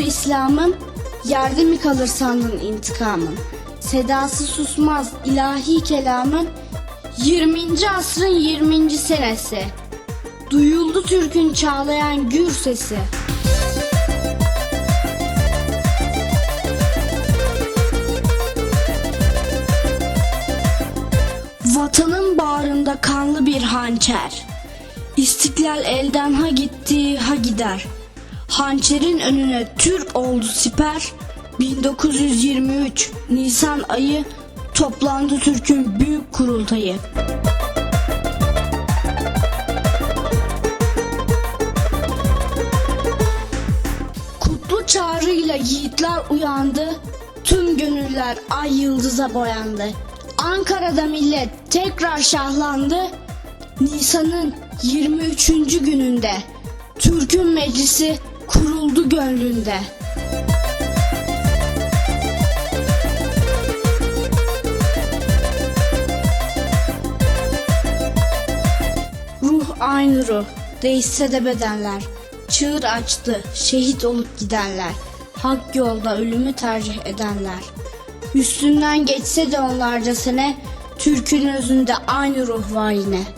İslam'ın Yerde mi kalır sandın intikamın Sedası susmaz ilahi kelamın 20. asrın 20. senesi Duyuldu Türk'ün çağlayan gür sesi Vatanın bağrında kanlı bir hançer. İstiklal elden ha gitti ha gider. Hançerin önüne Türk oldu siper. 1923 Nisan ayı toplandı Türk'ün büyük kurultayı. Kutlu çağrıyla yiğitler uyandı. Tüm gönüller ay yıldıza boyandı. Ankara'da millet tekrar şahlandı. Nisan'ın 23. gününde Türk'ün meclisi kuruldu gönlünde. Ruh aynı ruh, değişse de bedenler. Çığır açtı, şehit olup gidenler. Hak yolda ölümü tercih edenler. Üstünden geçse de onlarca sene, Türk'ün özünde aynı ruh var yine.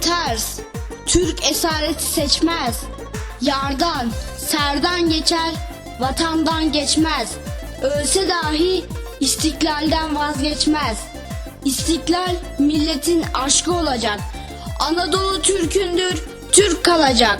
Ters, Türk esareti seçmez. Yardan, serdan geçer, vatandan geçmez. Ölse dahi istiklalden vazgeçmez. İstiklal milletin aşkı olacak. Anadolu Türk'ündür, Türk kalacak.